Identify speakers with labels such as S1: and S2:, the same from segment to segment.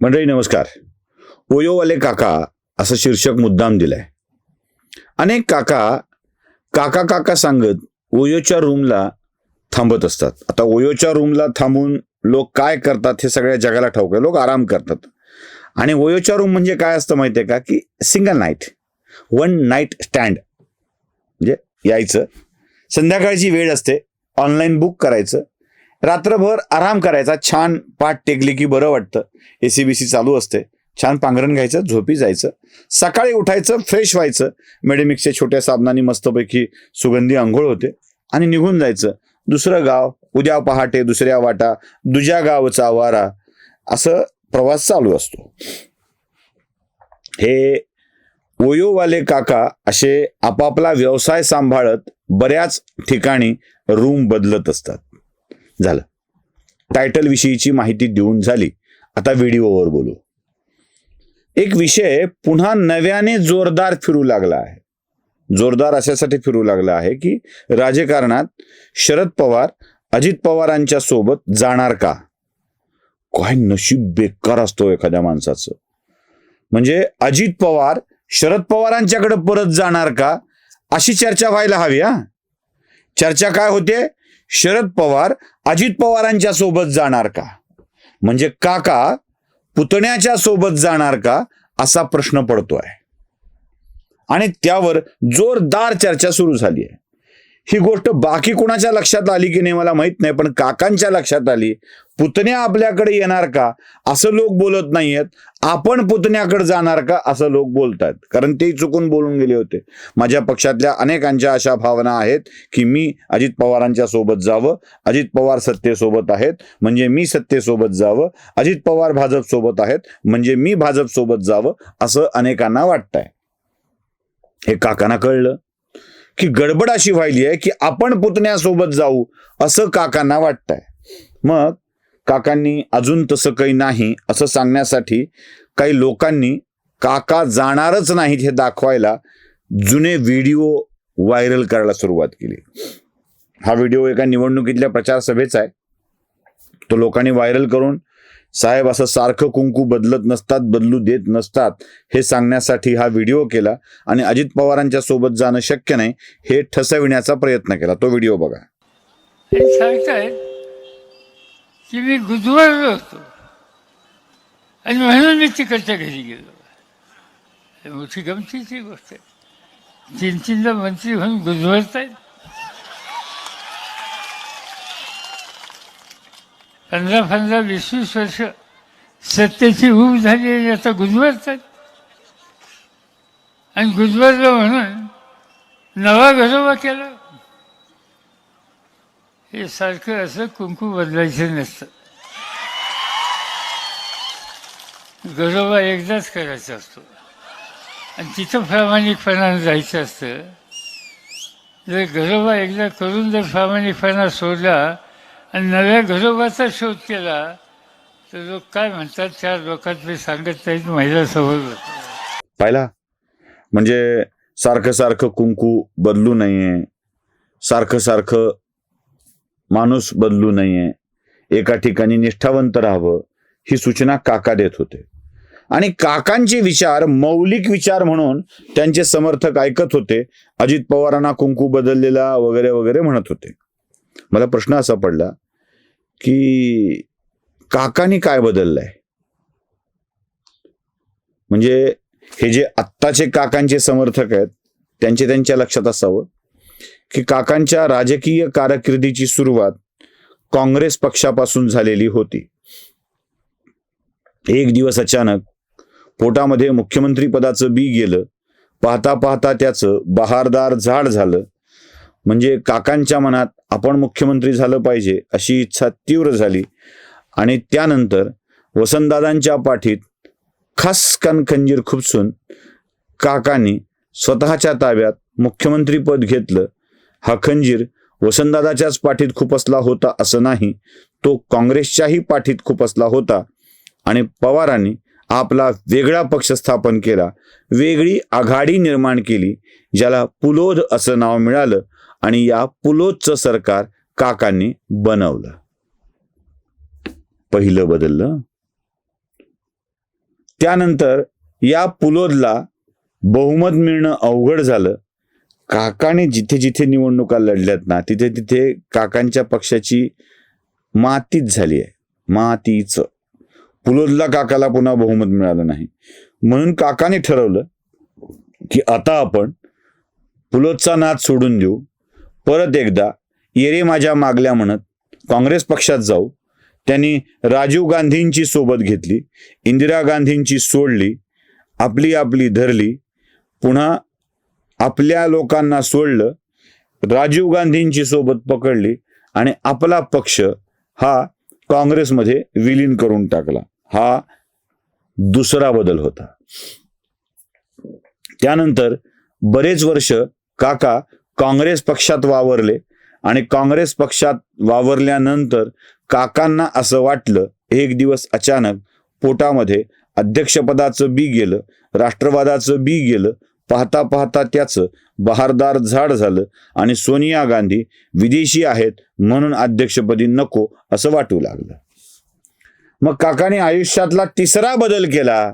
S1: मंडळी नमस्कार. ओयोवाले काका असं शीर्षक मुद्दाम दिलंय. अनेक काका काका काका सांगत ओयोच्या रूमला थांबत असतात. आता ओयोच्या रूमला थांबून लोक काय करतात हे सगळ्या जगाला ठाऊक आहे. लोक आराम करतात. आणि ओयोच्या रूम म्हणजे काय असतं माहिती आहे का? की single night one night stand म्हणजे यायचं. संध्याकाळची वेळ असते. ऑनलाईन बुक करायचं. रात्रभर आराम करायचा छान पाठ टेकली की बरं वाटतं. एसीबीसी बी सी चालू असते. छान पांघरण घ्यायचं झोपी जायचं. सकाळी उठायचं फ्रेश व्हायचं. मेडेमिक्सच्या छोट्या साबणाने मस्तपैकी सुगंधी आंघोळ होते. आणि निघून जायचं. दुसरं गाव उद्या पहाटे दुसऱ्या वाटा दुजा गावचा वारा. असं प्रवास चालू असतो. हे ओयोवाले काका असे आपापला व्यवसाय सांभाळत बऱ्याच ठिकाणी रूम बदलत असतात. झालं. टायटल विषयीची माहिती देऊन झाली. आता व्हिडिओवर बोलू. एक विषय पुन्हा नव्याने जोरदार फिरू लागला आहे. जोरदार अशासाठी फिरू लागला आहे की राजकारणात शरद पवार अजित पवारांच्या सोबत जाणार का? काय नशीब बेकार असतो एखाद्या माणसाचं. म्हणजे अजित पवार शरद पवारांच्याकडे परत जाणार का? अशी चर्चा व्हायला हवी हा. चर्चा काय होते? शरद पवार अजित पवारांच्या सोबत जाणार का? म्हणजे काका पुतण्याच्या सोबत जाणार का? असा प्रश्न पडतोय. आणि त्यावर जोरदार चर्चा सुरू झाली आहे. ही गोष्ट बाकी कुणाच्या लक्षात आली की नाही मला माहीत नाही पण काकांच्या लक्षात आली. पुतण्या आपल्याकडे येणार का? असं लोक बोलत नाहीयेत. आपण पुतण्याकडे जाणार का? असं लोक बोलतात कारण ते चुकून बोलून गेले होते. माझ्या पक्षातल्या अनेकांच्या अशा भावना आहेत की मी अजित पवारांच्या सोबत जावं. अजित पवार सत्तेसोबत आहेत म्हणजे मी सत्तेसोबत जावं. अजित पवार भाजप सोबत आहेत म्हणजे मी भाजप सोबत जावं असं अनेकांना वाटतंय. हे काकांना कळलं. की गडबड अशी व्हायली आहे की आपण पुतण्यासोबत जाऊ असं काकांना वाटतंय. मग काकांनी अजून तसं काही नाही असं सांगण्यासाठी काही लोकांनी काका जाणारच नाहीत हे दाखवायला जुने व्हिडिओ व्हायरल करायला सुरुवात केली. हा व्हिडिओ एका निवडणुकीतल्या प्रचार सभेचा आहे. तो लोकांनी व्हायरल करून साहेब असं सारखं कुंकू बदलत नसतात बदलू देत नसतात हे सांगण्यासाठी हा व्हिडिओ केला आणि अजित पवारांच्या सोबत जाणं शक्य नाही हे ठसविण्याचा प्रयत्न केला. तो व्हिडिओ बघा.
S2: आणि सांगतायत की मी गुजवरलो होतो आणि म्हणून मी तिकडच्या घरी गेलो. मोठी गमतीची गोष्ट आहे. तीन तीनदा मंत्री म्हणून गुजवरतायत पंधरा पंधरा वीस वीस वर्ष सत्तेची ऊब झाली आहे आता गुजबरतात आणि गुजवरलं म्हणून नवा घरोबा केला. हे सारखं असं कुंकू बदलायचं नसतं. घरोबा एकदाच करायचा असतो. आणि तिथं प्रामाणिकपणानं जायचं असतं. जर घरोबा एकदा करून जर प्रामाणिकपणा सोडला आणि नव्या घरोबाचा शोध केला तर लोक काय म्हणतात त्या लोकात मी सांगत नाहीत महिला समोर
S1: पाहिला? म्हणजे सारखं सारखं कुंकू बदलू नये सारखं सारखं माणूस बदलू नये एका ठिकाणी निष्ठावंत राहावं ही सूचना काका देत होते. आणि काकांचे विचार मौलिक विचार म्हणून त्यांचे समर्थक ऐकत होते. अजित पवारांना कुंकू बदललेला वगैरे वगैरे म्हणत होते. मला प्रश्न असा पडला की काकांनी काय बदललंय? म्हणजे हे जे आत्ताचे काकांचे समर्थक आहेत त्यांचे त्यांच्या लक्षात असावं की काकांच्या राजकीय कारकिर्दीची सुरुवात काँग्रेस पक्षापासून झालेली होती. एक दिवस अचानक पोटामध्ये मुख्यमंत्री पदाचं बी गेलं पाहता पाहता त्याचं बहारदार झाड झालं. म्हणजे काकांच्या मनात आपण मुख्यमंत्री झालं पाहिजे अशी इच्छा तीव्र झाली. आणि त्यानंतर वसंतदादांच्या पाठीत खास कणखंजीर खुपसून काकांनी स्वतःच्या ताब्यात मुख्यमंत्रीपद घेतलं. हा खंजीर वसंतदादाच्याच पाठीत खुपसला होता असं नाही तो काँग्रेसच्याही पाठीत खुपसला होता. आणि पवारांनी आपला वेगळा पक्ष स्थापन केला वेगळी आघाडी निर्माण केली ज्याला पुलोध असं नाव मिळालं. आणि या पुलोदचं सरकार काकांनी बनवलं. पहिलं बदललं. त्यानंतर या पुलोदला बहुमत मिळणं अवघड झालं. काकाने जिथे जिथे निवडणुका लढल्यात ना तिथे तिथे काकांच्या पक्षाची मातीच झाली आहे. मातीच. पुलोदला काकाला पुन्हा बहुमत मिळालं नाही. म्हणून काकाने ठरवलं की आता आपण पुलोदचा नाद सोडून देऊ. परत एकदा येरे माझ्या मागल्या म्हणत काँग्रेस पक्षात जाऊ त्यांनी राजीव गांधींची सोबत घेतली इंदिरा गांधींची सोडली आपली आपली धरली पुन्हा आपल्या लोकांना सोडलं राजीव गांधींची सोबत पकडली आणि आपला पक्ष हा काँग्रेसमध्ये विलीन करून टाकला. हा दुसरा बदल होता. त्यानंतर बरेच वर्ष काका काँग्रेस पक्षात वावरले आणि काँग्रेस पक्षात वावरल्यानंतर काकांना असं वाटलं एक दिवस अचानक पोटामध्ये अध्यक्षपदाचं बी गेलं राष्ट्रवादाचं बी गेलं पाहता पाहता त्याचं बहारदार झाड झालं आणि सोनिया गांधी विदेशी आहेत म्हणून अध्यक्षपदी नको असं वाटू लागलं. मग काकाने आयुष्यातला तिसरा बदल केला.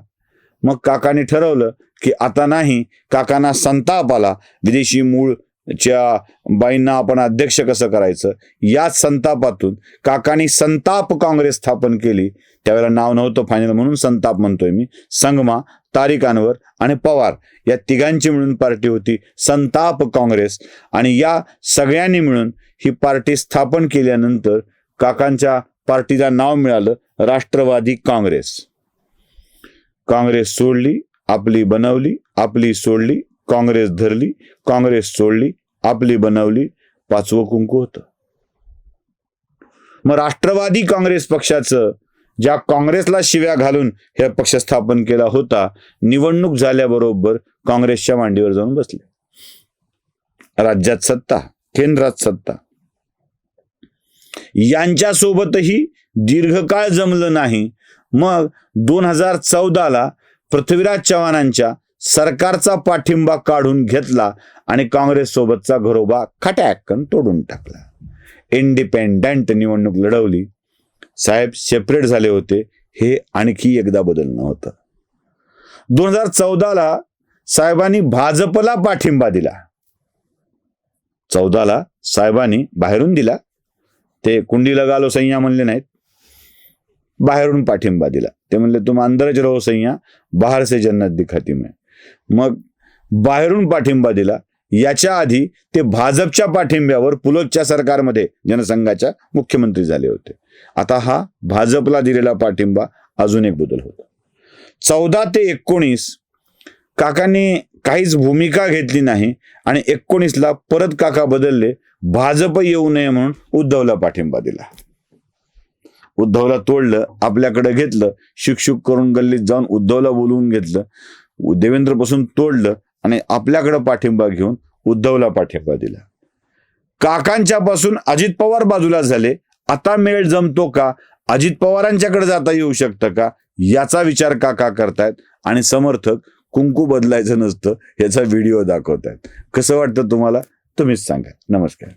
S1: मग काकाने ठरवलं की आता नाही काकांना संताप आला विदेशी मूळ च्या बाईंना आपण अध्यक्ष कसं करायचं? याच संतापातून काकांनी संताप काँग्रेस स्थापन केली. त्यावेळेला नाव नव्हतं फायनल म्हणून संताप म्हणतोय मी. संगमा तारिक अनवर आणि पवार या तिघांची मिळून पार्टी होती. संताप काँग्रेस आणि या सगळ्यांनी मिळून ही पार्टी स्थापन केल्यानंतर काकांच्या पार्टीला नाव मिळालं राष्ट्रवादी काँग्रेस. काँग्रेस सोडली आपली बनवली आपली सोडली काँग्रेस धरली काँग्रेस सोडली आपली बनवली पाचवं कुंकू होतं. मग राष्ट्रवादी काँग्रेस पक्षाचं ज्या काँग्रेसला शिव्या घालून हे पक्ष स्थापन केला होता निवडणूक झाल्याबरोबर काँग्रेसच्या मांडीवर जाऊन बसले. राज्यात सत्ता केंद्रात सत्ता. यांच्यासोबतही दीर्घकाळ जमलं नाही. मग दोन हजार चौदाला पृथ्वीराज चव्हाणांच्या सरकारचा पाठिंबा काढून घेतला आणि काँग्रेस सोबतचा घरोबा खट्याकन तोडून टाकला. इंडिपेंडंट निवडणूक लढवली. साहेब सेपरेट झाले होते. हे आणखी एकदा बदलणं होतं. दोन हजार चौदाला साहेबांनी भाजपला पाठिंबा दिला. चौदाला साहेबांनी बाहेरून दिला. ते कुंडी लगालो सय्या म्हणले नाहीत. बाहेरून पाठिंबा दिला. ते म्हणले तुम अंदरच रहो सय्या बाहेर से जन्नत दिखाती मैं. मग बाहेरून पाठिंबा दिला. याच्या आधी ते भाजपच्या पाठिंब्यावर पुलोदच्या सरकारमध्ये जनसंघाच्या मुख्यमंत्री झाले होते. आता हा भाजपला दिलेला पाठिंबा अजून एक बदल होता. चौदा ते एकोणीस काकांनी काहीच भूमिका घेतली नाही आणि एकोणीसला परत काका बदलले. भाजप येऊ नये म्हणून उद्धवला पाठिंबा दिला. उद्धवला तोडलं आपल्याकडे घेतलं शुकशुक करून गल्लीत जाऊन उद्धवला बोलवून घेतलं. देवेंद्रपासून तोडलं आणि आपल्याकडं पाठिंबा घेऊन उद्धवला पाठिंबा दिला. काकांच्या पासून अजित पवार बाजूला झाले. आता मेळ जमतो का? अजित पवारांच्याकडे जाता येऊ शकतं का? याचा विचार काका करतायत आणि समर्थक कुंकू बदलायचं नसतं याचा व्हिडिओ दाखवतायत. कसं वाटतं तुम्हाला? तुम्हीच सांगा. नमस्कार.